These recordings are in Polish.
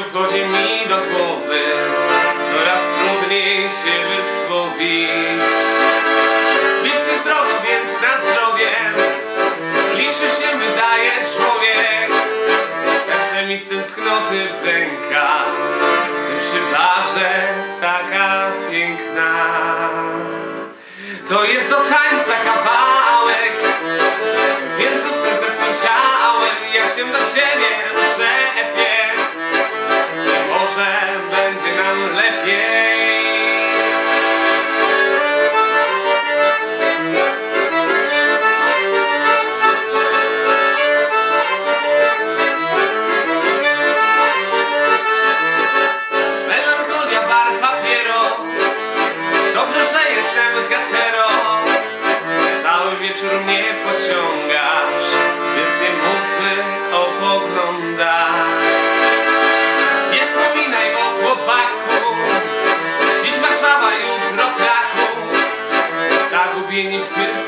życiu wchodzi mi do głowy. Coraz trudniej się wysłowić Licz się zdrowo, więc na zdrowie. Liczy się wydaje człowiek. Serce mi z tęsknoty pęka. Tym przy barze taka piękna. To jest do tańca kawałek. Wiem, co też ze swym ciałem Ja się do ciebie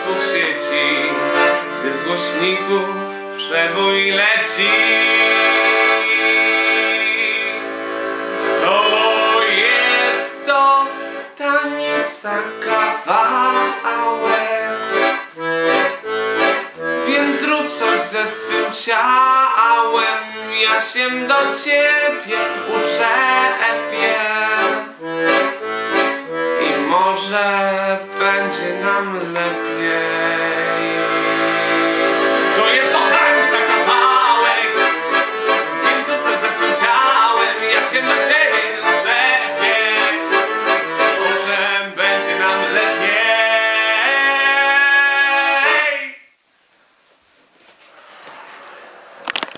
w zmysłów sieci Gdy z głośników przebój leci. To jest to tanica kawałek Więc zrób coś ze swym ciałem Ja się do ciebie będzie nam lepiej